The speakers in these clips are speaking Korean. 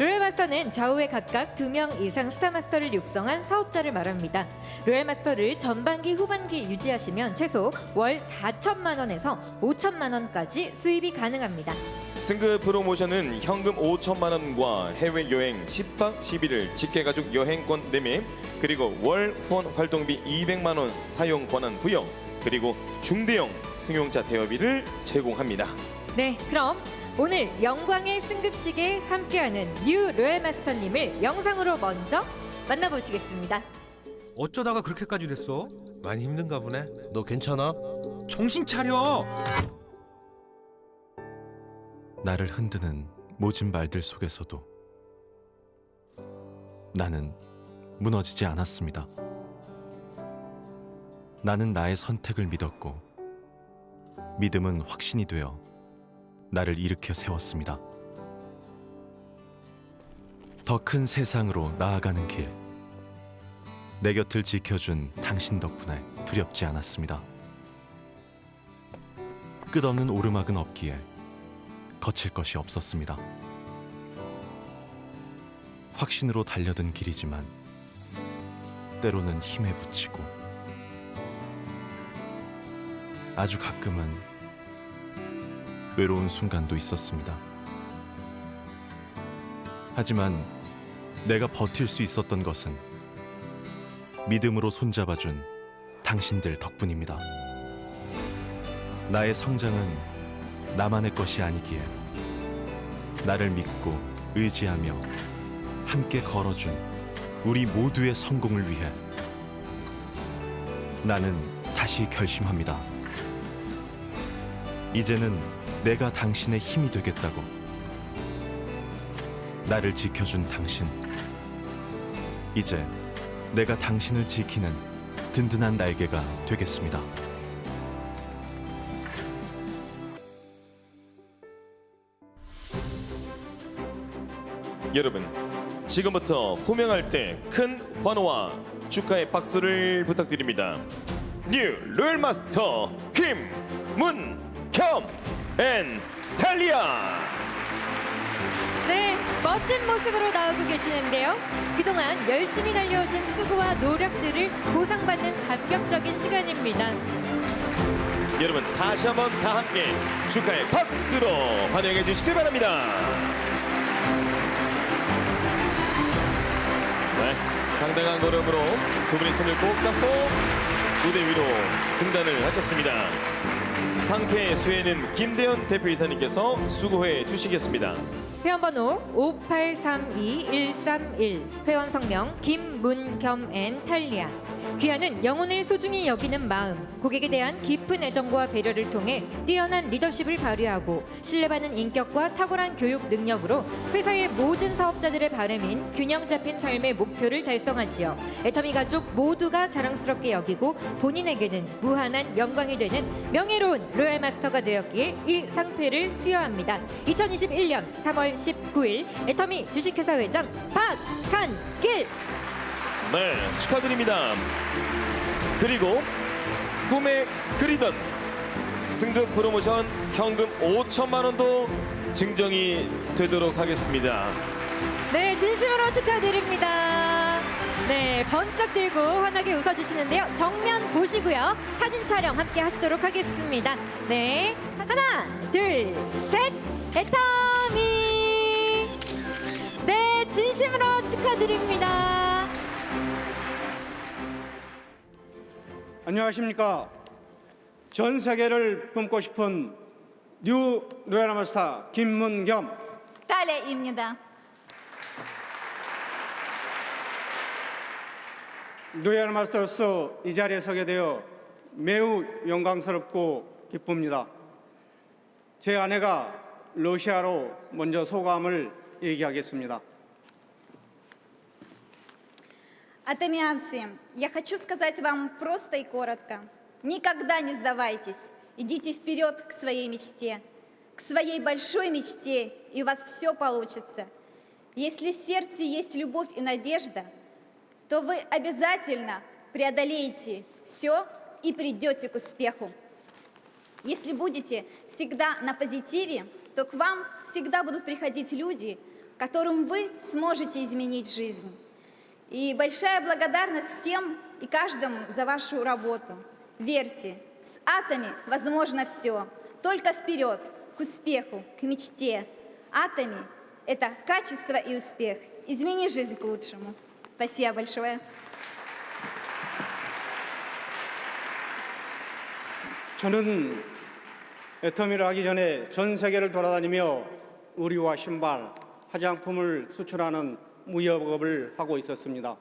로얄마스터는 좌우에 각각 두 명 이상 스타마스터를 육성한 사업자를 말합니다. 로얄마스터를 전반기 후반기 유지하시면 최소 월 4천만 원에서 5천만 원까지 수입이 가능합니다. 승급 프로모션은 현금 5천만 원과 해외 여행 10박 11일 직계 가족 여행권 매매 그리고 월 후원 활동비 200만 원 사용 권한 부여 그리고 중대형 승용차 대여비를 제공합니다. 네, 그럼 오늘 영광의 승급식에 함께하는 뉴 로얄 마스터님을 영상으로 먼저 만나보시겠습니다. 어쩌다가 그렇게까지 됐어? 많이 힘든가 보네. 너 괜찮아? 정신 차려! 나를 흔드는 모진 말들 속에서도 나는 무너지지 않았습니다. 나는 나의 선택을 믿었고 믿음은 확신이 되어 나를 일으켜 세웠습니다. 더 큰 세상으로 나아가는 길. 내 곁을 지켜준 당신 덕분에 두렵지 않았습니다. 끝없는 오르막은 없기에 거칠 것이 없었습니다. 확신으로 달려든 길이지만 때로는 힘에 부치고 아주 가끔은 외로운 순간도 있었습니다. 하지만 내가 버틸 수 있었던 것은 믿음으로 손잡아준 당신들 덕분입니다. 나의 성장은 나만의 것이 아니기에 나를 믿고 의지하며 함께 걸어준 우리 모두의 성공을 위해 나는 다시 결심합니다. 이제는 내가 당신의 힘이 되겠다고. 나를 지켜준 당신. 이제 내가 당신을 지키는 든든한 날개가 되겠습니다. 여러분 지금부터 호명할 때 큰 환호와 축하의 박수를 부탁드립니다. 뉴 롤마스터 김문겸 앤 달리아 네, 멋진 모습으로 나오고 계시는데요. 그동안 열심히 달려오신 수고와 노력들을 보상받는 감격적인 시간입니다. 여러분 다시 한번 다 함께 축하의 박수로 환영해 주시길 바랍니다. 네, 당당한 걸음으로 두 분이 손을 꼭 잡고 무대 위로 등단을 하셨습니다. 상패 수혜는 김대현 대표이사님께서 수고해 주시겠습니다. 회원번호 5832131 회원 성명 김문겸 앤 탈리아 귀하는 영혼을 소중히 여기는 마음 고객에 대한 깊은 애정과 배려를 통해 뛰어난 리더십을 발휘하고 신뢰받는 인격과 탁월한 교육 능력으로 회사의 모든 사업자들의 바람인 균형 잡힌 삶의 목표를 달성하시어 애터미 가족 모두가 자랑스럽게 여기고 본인에게는 무한한 영광이 되는 명예로운 로얄 마스터가 되었기에 이 상패를 수여합니다. 2021년 3월 19일 애터미 주식회사 회장 박한길 네, 축하드립니다. 그리고 꿈에 그리던 승급 프로모션 현금 5천만 원도 증정이 되도록 하겠습니다. 네, 진심으로 축하드립니다. 네, 번쩍 들고 환하게 웃어주시는데요. 정면 보시고요. 사진 촬영 함께 하시도록 하겠습니다. 네, 하나, 둘, 셋, 애터미. 네, 진심으로 축하드립니다. 안녕하십니까. 전 세계를 품고 싶은 뉴 노래나마 스타 김문겸 딸래입니다. 노래나마 마스터로서 이 자리에 서게 되어 매우 영광스럽고 기쁩니다. 제 아내가 러시아로 먼저 소감을 얘기하겠습니다. Атамианцы, я хочу сказать вам просто и коротко. Никогда не сдавайтесь. Идите вперед к своей мечте, к своей большой мечте, и у вас все получится. Если в сердце есть любовь и надежда, то вы обязательно преодолеете все и придете к успеху. Если будете всегда на позитиве, то к вам всегда будут приходить люди, которым вы сможете изменить жизнь. И большая благодарность всем и каждому за вашу работу. Верьте, с атами возможно все. Только вперед, к успеху, к мечте. Атами – это качество и успех. Измени жизнь к лучшему. Спасибо большое. 저는 애터미를 하기 전에 전 세계를 돌아다니며 의류와 신발, 화장품을 수출하는 무역업을 하고 있었습니다.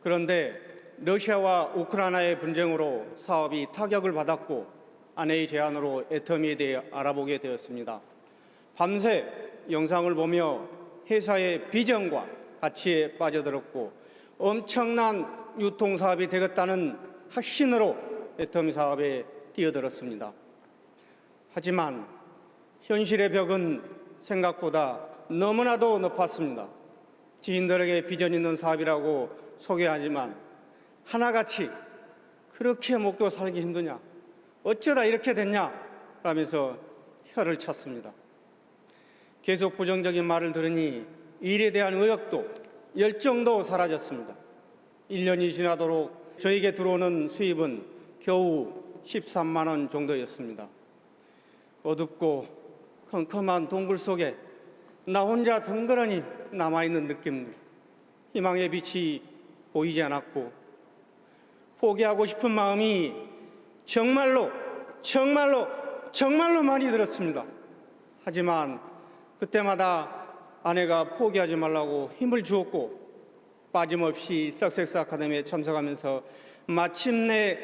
그런데 러시아와 우크라이나의 분쟁으로 사업이 타격을 받았고 아내의 제안으로 애터미에 대해 알아보게 되었습니다. 밤새 영상을 보며 회사의 비전과 가치에 빠져들었고 엄청난 유통 사업이 되겠다는 확신으로 애터미 사업에 뛰어들었습니다. 하지만 현실의 벽은 생각보다 너무나도 높았습니다. 지인들에게 비전 있는 사업이라고 소개하지만 하나같이 그렇게 먹고 살기 힘드냐? 어쩌다 이렇게 됐냐? 라면서 혀를 찼습니다. 계속 부정적인 말을 들으니 일에 대한 의욕도 열정도 사라졌습니다. 1년이 지나도록 저에게 들어오는 수입은 겨우 13만 원 정도였습니다. 어둡고 컴컴한 동굴 속에 나 혼자 덩그러니 남아있는 느낌들, 희망의 빛이 보이지 않았고 포기하고 싶은 마음이 정말로 정말로 정말로 많이 들었습니다. 하지만 그때마다 아내가 포기하지 말라고 힘을 주었고 빠짐없이 석섹스 아카데미에 참석하면서 마침내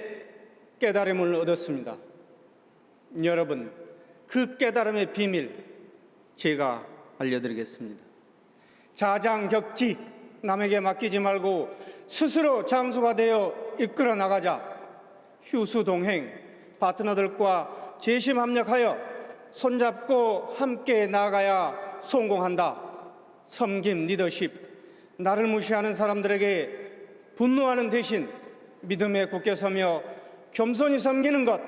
깨달음을 얻었습니다. 여러분, 그 깨달음의 비밀 제가 알려드리겠습니다. 자장격지 남에게 맡기지 말고 스스로 장수가 되어 이끌어 나가자. 휴수동행 파트너들과 재심 합력하여 손잡고 함께 나가야 성공한다. 섬김 리더십 나를 무시하는 사람들에게 분노하는 대신 믿음에 굳게 서며 겸손히 섬기는 것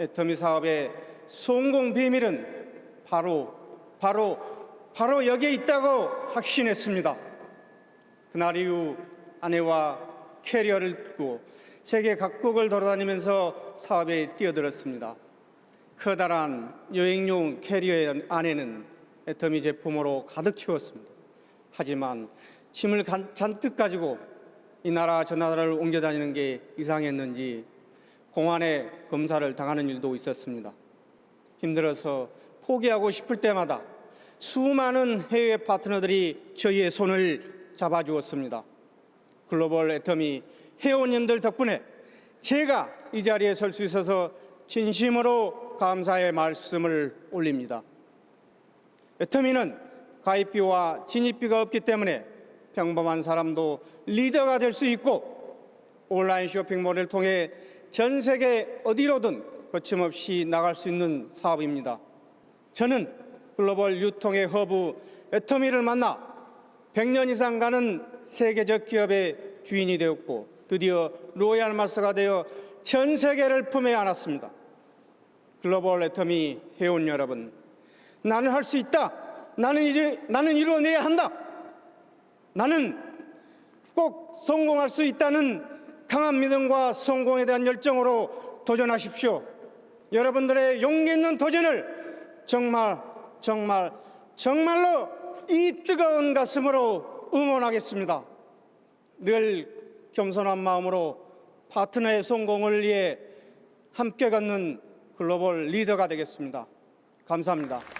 애터미 사업의 성공 비밀은 바로 바로 바로 여기에 있다고 확신했습니다. 그날 이후 아내와 캐리어를 두고 세계 각국을 돌아다니면서 사업에 뛰어들었습니다. 커다란 여행용 캐리어 안에는 애터미 제품으로 가득 채웠습니다. 하지만 짐을 간- 잔뜩 가지고 이 나라 저 나라를 옮겨 다니는 게 이상했는지 공안에 검사를 당하는 일도 있었습니다. 힘들어서 포기하고 싶을 때마다 수많은 해외 파트너들이 저희의 손을 잡아주었습니다. 글로벌 애터미 회원님들 덕분에 제가 이 자리에 설 수 있어서 진심으로 감사의 말씀을 올립니다. 애터미는 가입비와 진입비가 없기 때문에 평범한 사람도 리더가 될 수 있고 온라인 쇼핑몰을 통해 전 세계 어디로든 거침없이 나갈 수 있는 사업입니다. 저는 글로벌 유통의 허브 애터미를 만나 100년 이상 가는 세계적 기업의 주인이 되었고 드디어 로얄 마스가 되어 전 세계를 품에 안았습니다. 글로벌 애터미 회원 여러분, 나는 할 수 있다. 나는 이제 나는 이루어내야 한다. 나는 꼭 성공할 수 있다는 강한 믿음과 성공에 대한 열정으로 도전하십시오. 여러분들의 용기 있는 도전을 정말 정말 정말로 이 뜨거운 가슴으로 응원하겠습니다. 늘 겸손한 마음으로 파트너의 성공을 위해 함께 걷는 글로벌 리더가 되겠습니다. 감사합니다.